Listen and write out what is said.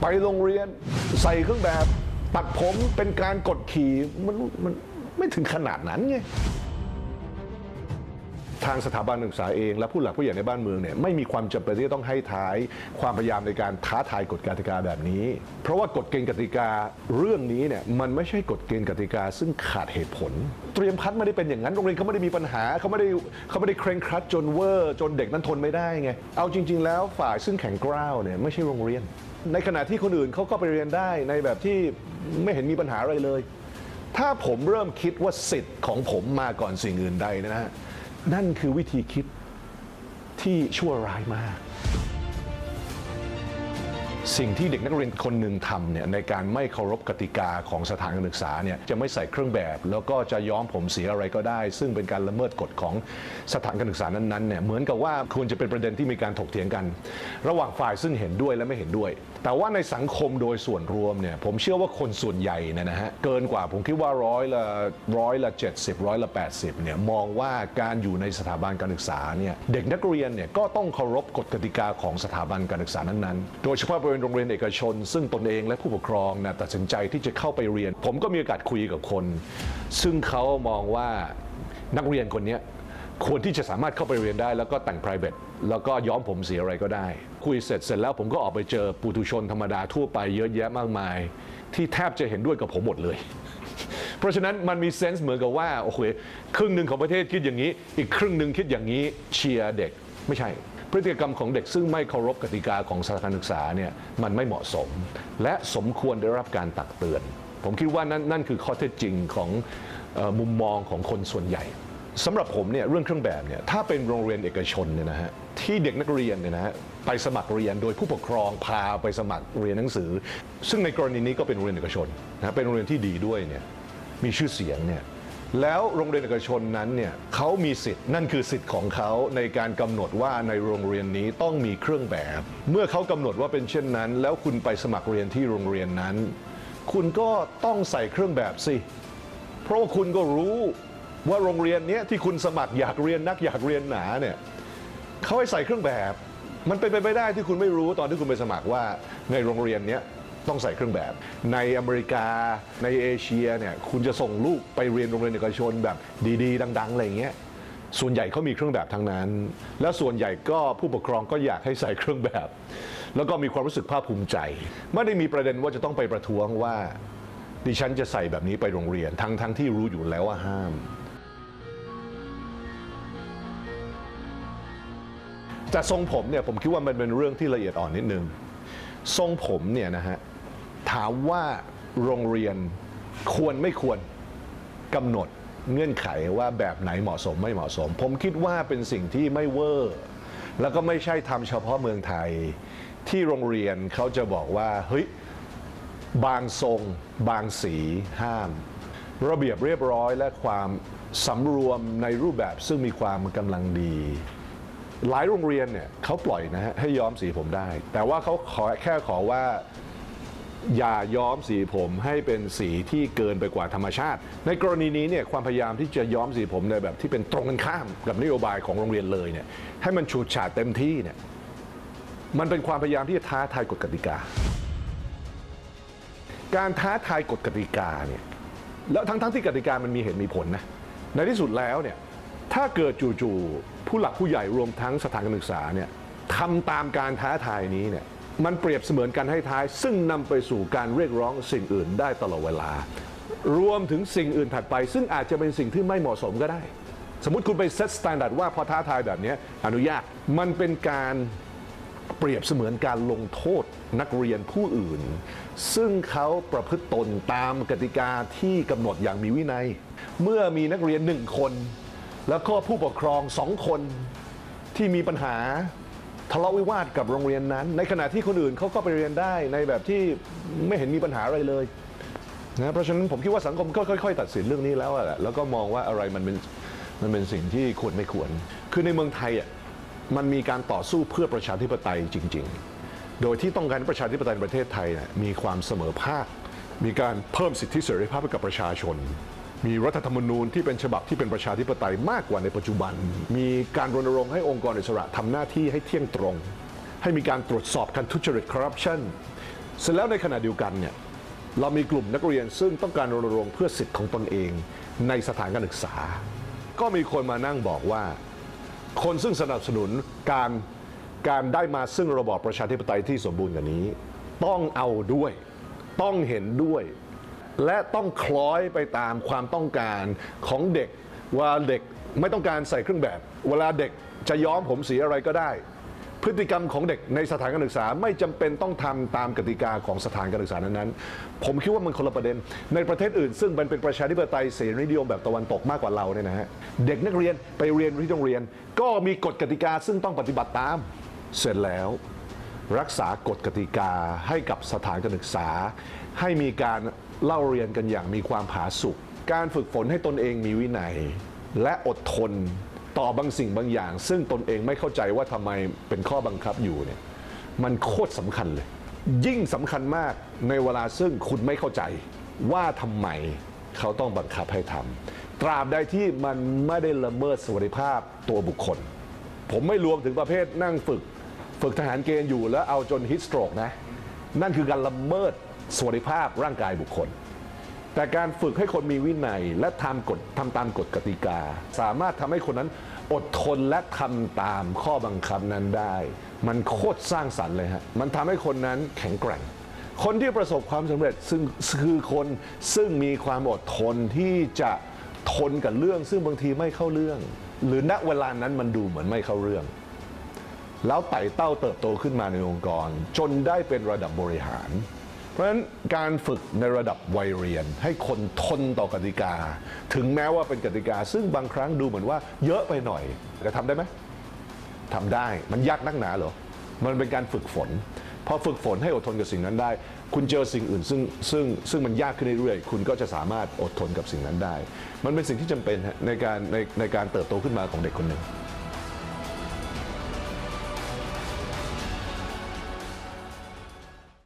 ไปโรงเรียนใส่เครื่องแบบ ตัดผมเป็นการกดขี่มันมันไม่ถึงขนาดนั้นไง ทางสถาบันศึกษาเอง และผู้หลักผู้ใหญ่ในบ้านเมืองเนี่ยไม่มีความจำเป็นที่จะต้องให้ท้ายความพยายามในการท้าทายกฎกติกาแบบนี้ เพราะว่ากฎเกณฑ์กติกาเรื่องนี้เนี่ยมันไม่ใช่กฎเกณฑ์กติกา ซึ่งขาดเหตุผล เตรียมพัดไม่ได้เป็นอย่างนั้นโรงเรียนเขาไม่ได้มีปัญหาเขาไม่ได้เขาไม่ได้เคร่งครัดจนเวอร์ จนเด็กนั้นทนไม่ได้ไงเอาจริง ๆ แล้วฝ่ายซึ่งแข็งกร้าวเนี่ยไม่ใช่โรงเรียน ในขณะที่คนอื่นเขาก็ไปเรียนได้ในแบบที่ไม่เห็นมีปัญหาอะไรเลย ถ้าผมเริ่มคิดว่าสิทธิ์ของผมมาก่อนสิ่งอื่นใดนะฮะ นั่นคือวิธีคิดที่ชั่วร้ายมาก สิ่งที่เด็กนักเรียนคนหนึ่งทำเนี่ยในการไม่เคารพกติกาของสถานการศึกษาเนี่ยจะไม่ใส่เครื่องแบบ แล้วก็จะย้อมผมสีอะไรก็ได้ ซึ่งเป็นการละเมิดกฎของสถานการศึกษานั้นๆเนี่ยเหมือนกับว่าควรจะเป็นประเด็นที่มีการถกเถียงกัน ระหว่างฝ่ายซึ่งเห็นด้วยและไม่เห็นด้วยแต่ว่าในสังคมโดยส่วนรวมเนี่ยผมเชื่อว่าคนส่วนใหญ่เนยนะฮะเกินกว่าผมคิดว่าร้อยละร้อยละ70ร้อยละ80เนี่ยมองว่าการอยู่ในสถาบันการศึกษาเนี่ยเด็กนักเรียนเนี่ยก็ต้องเคารพกฎกติกาของสถาบันการศึกษานั้นๆ โดยเฉพาะบริเวณโรงเรียนเอกชน ซึ่งตนเองและผู้ปกครองนะตัดสินใจที่จะเข้าไปเรียน ผมก็มีโอกาสคุยกับคน ซึ่งเขามองว่านักเรียนคนนี้ควรที่จะสามารถเข้าไปเรียนได้ แล้วก็แต่ง private แล้วก็ย้อมผมสีอะไรก็ได้ คุยเสร็จเสร็จแล้วผมก็ออกไปเจอปุถุชนธรรมดาทั่วไปเยอะแยะมากมาย ที่แทบจะเห็นด้วยกับผมหมดเลย เพราะฉะนั้นมันมีเซนส์เหมือนกับว่าโอเคครึ่งหนึ่งของประเทศคิดอย่างนี้ อีกครึ่งหนึ่งคิดอย่างนี้เชียร์เด็กไม่ใช่ พฤติกรรมของเด็กซึ่งไม่เคารพกติกาของสถานศึกษาเนี่ยมันไม่เหมาะสม และสมควรได้รับการตักเตือน ผมคิดว่านั่นนั่นคือข้อเท็จจริงของออมุมมองของคนส่วนใหญ่ สำหรับผมเนี่ยเรื่องเครื่องแบบเนี่ยถ้าเป็นโรงเรียนเอกชนเนี่ยนะฮะที่เด็กนักเรียนเนี่ยนะฮะไปสมัครเรียนโดยผู้ปกครองพาไปสมัครเรียนหนังสือ ซึ่งในกรณีนี้ก็เป็นโรงเรียนเอกชนนะเป็นโรงเรียนที่ดีด้วยเนี่ยมีชื่อเสียงเนี่ยแล้วโรงเรียนเอกชนนั้นเนี่ยเขามีสิทธิ์นั่นคือสิทธิ์ของเขาในการกำหนดว่าในโรงเรียนนี้ต้องมีเครื่องแบบ เมื่อเขากำหนดว่าเป็นเช่นนั้น แล้วคุณไปสมัครเรียนที่โรงเรียนนั้น คุณก็ต้องใส่เครื่องแบบสิเพราะว่าคุณก็รู้ ว่าโรงเรียนเนี้ยที่คุณสมัครอยากเรียนนักอยากเรียนหนาเนี่ยเขาให้ใส่เครื่องแบบ มันเป็นไปไม่ได้ที่คุณไม่รู้ตอนที่คุณไปสมัครว่าในโรงเรียนเนี้ยต้องใส่เครื่องแบบ ในอเมริกาในเอเชียเนี่ยคุณจะส่งลูกไปเรียนโรงเรียนเอกชนแบบดีๆ ดังๆอะไรเงี้ยส่วนใหญ่เขามีเครื่องแบบทั้งนั้น และส่วนใหญ่ก็ผู้ปกครองก็อยากให้ใส่เครื่องแบบ แล้วก็มีความรู้สึกภาคภูมิใจ ไม่ได้มีประเด็นว่าจะต้องไปประท้วงว่าดิฉันจะใส่แบบนี้ไปโรงเรียน ทั้งทั้งที่รู้อยู่แล้วว่าห้าม แต่ทรงผมเนี่ยผมคิดว่ามันเป็นเรื่องที่ละเอียดอ่อนนิดนึง ทรงผมเนี่ยนะฮะถามว่าโรงเรียนควรไม่ควรกำหนดเงื่อนไขว่าแบบไหนเหมาะสมไม่เหมาะสม ผมคิดว่าเป็นสิ่งที่ไม่เวอร์ แล้วก็ไม่ใช่ทำเฉพาะเมืองไทย ที่โรงเรียนเขาจะบอกว่าเฮ้ยบางทรง บางสีห้าม ระเบียบเรียบร้อยและความสำรวมในรูปแบบซึ่งมีความกำลังดี หลายโรงเรียนเนี่ยเขาปล่อยนะฮะให้ย้อมสีผมได้ แต่ว่าเขาขอแค่ขอว่าอย่าย้อมสีผมให้เป็นสีที่เกินไปกว่าธรรมชาติ ในกรณีนี้เนี่ยความพยายามที่จะย้อมสีผมในแบบที่เป็นตรงกันข้ามกับนโยบายของโรงเรียนเลยเนี่ยให้มันฉูดฉาดเต็มที่เนี่ยมันเป็นความพยายามที่จะท้าทายกฎกติกา การท้าทายกฎกติกาเนี่ยแล้วทั้งๆที่กติกามันมีเหตุมีผลนะในที่สุดแล้วเนี่ย ถ้าเกิดจู่ๆผู้หลักผู้ใหญ่รวมทั้งสถานการศึกษาเนี่ยทำตามการท้าทายนี้เนี่ยมันเปรียบเสมือนการให้ท้าย ซึ่งนำไปสู่การเรียกร้องสิ่งอื่นได้ตลอดเวลา รวมถึงสิ่งอื่นถัดไป ซึ่งอาจจะเป็นสิ่งที่ไม่เหมาะสมก็ได้ สมมติคุณไปเซตสแตนดาร์ดว่าพอท้าทายแบบนี้อนุญาตมันเป็นการเปรียบเสมือนการลงโทษนักเรียนผู้อื่น ซึ่งเขาประพฤติตนตามกติกาที่กำหนดอย่างมีวินัย เมื่อมีนักเรียนหนึ่งคน แล้วก็ผู้ปกครองสองคนที่มีปัญหาทะเลาะวิวาทกับโรงเรียนนั้น ในขณะที่คนอื่นเขาก็ไปเรียนได้ในแบบที่ไม่เห็นมีปัญหาอะไรเลยนะเพราะฉะนั้นผมคิดว่าสังคมก็ค่อย ๆ ตัดสินเรื่องนี้แล้วอะแล้วก็มองว่าอะไรมันเป็นมันเป็นสิ่งที่ควรไม่ควร คือในเมืองไทยอะมันมีการต่อสู้เพื่อประชาธิปไตยจริง ๆ โดยที่ต้องการประชาธิปไตยในประเทศไทยเนี่ยมีความเสมอภาค มีการเพิ่มสิทธิเสรีภาพให้กับประชาชน มีรัฐธรรมนูญที่เป็นฉบับที่เป็นประชาธิปไตยมากกว่าในปัจจุบัน มีการรณรงค์ให้องค์กรอิสระทำหน้าที่ให้เที่ยงตรง ให้มีการตรวจสอบการทุจริตคอร์รัปชันเสร็จแล้วในขณะเดียวกันเนี่ยเรามีกลุ่มนักเรียนซึ่งต้องการรณรงค์เพื่อสิทธิ์ของตนเองในสถานการศึกษา ก็มีคนมานั่งบอกว่า คนซึ่งสนับสนุนการการได้มาซึ่งระบอบประชาธิปไตยที่สมบูรณ์กว่านี้ ต้องเอาด้วย ต้องเห็นด้วย และต้องคล้อยไปตามความต้องการของเด็กว่าเด็กไม่ต้องการใส่เครื่องแบบ เวลาเด็กจะย้อมผมสีอะไรก็ได้ พฤติกรรมของเด็กในสถานการศึกษาไม่จำเป็นต้องทำตามกติกาของสถานการศึกษานั้นๆ ผมคิดว่ามันคนละประเด็น ในประเทศอื่น ซึ่งมันเป็นประชาธิปไตยเสรีนิยมแบบตะวันตกมากกว่าเราเนี่ยนะฮะเด็กนักเรียนไปเรียนที่โรงเรียน ก็มีกฎกติกาซึ่งต้องปฏิบัติตามเสร็จแล้วรักษากฎกติกาให้กับสถานการศึกษา ให้มีการ เล่าเรียนกันอย่างมีความผาสุกการฝึกฝนให้ตนเองมีวินัย และอดทนต่อบางสิ่งบางอย่าง ซึ่งตนเองไม่เข้าใจว่าทำไมเป็นข้อบังคับอยู่เนี่ยมันโคตรสำคัญเลย ยิ่งสำคัญมากในเวลาซึ่งคุณไม่เข้าใจว่าทำไมเขาต้องบังคับให้ทำตราบใดที่มันไม่ได้ละเมิดสวัสดิภาพตัวบุคคล ผมไม่รวมถึงประเภทนั่งฝึก ฝึกทหารเกณฑ์อยู่แล้วเอาจนฮิตสโตรกนะ นั่นคือการละเมิด สวัสดิภาพร่างกายบุคคล แต่การฝึกให้คนมีวินัยและทำกฎทำตามกฎกติกา สามารถทำให้คนนั้นอดทนและทำตามข้อบังคับนั้นได้ มันโคตรสร้างสรรค์เลยฮะมันทำให้คนนั้นแข็งแกร่ง คนที่ประสบความสำเร็จซึ่งคือคนซึ่งมีความอดทนที่จะทนกับเรื่อง ซึ่งบางทีไม่เข้าเรื่อง หรือณเวลานั้นมันดูเหมือนไม่เข้าเรื่อง แล้วไต่เต้าเติบโตขึ้นมาในองค์กร จนได้เป็นระดับบริหาร เพราะฉะนั้นการฝึกในระดับวัยเรียน ให้คนทนต่อกติกา ถึงแม้ว่าเป็นกติกา ซึ่งบางครั้งดูเหมือนว่าเยอะไปหน่อยจะทำได้ไหมทำได้มันยากนักหนาเหรอมันเป็นการฝึกฝนพอฝึกฝนให้อดทนกับสิ่งนั้นได้ คุณเจอสิ่งอื่นซึ่งซึ่งซึ่งมันยากขึ้นเรื่อยๆคุณก็จะสามารถอดทนกับสิ่งนั้นได้ มันเป็นสิ่งที่จำเป็นในการในในการเติบโตขึ้นมาของเด็กคนหนึ่ง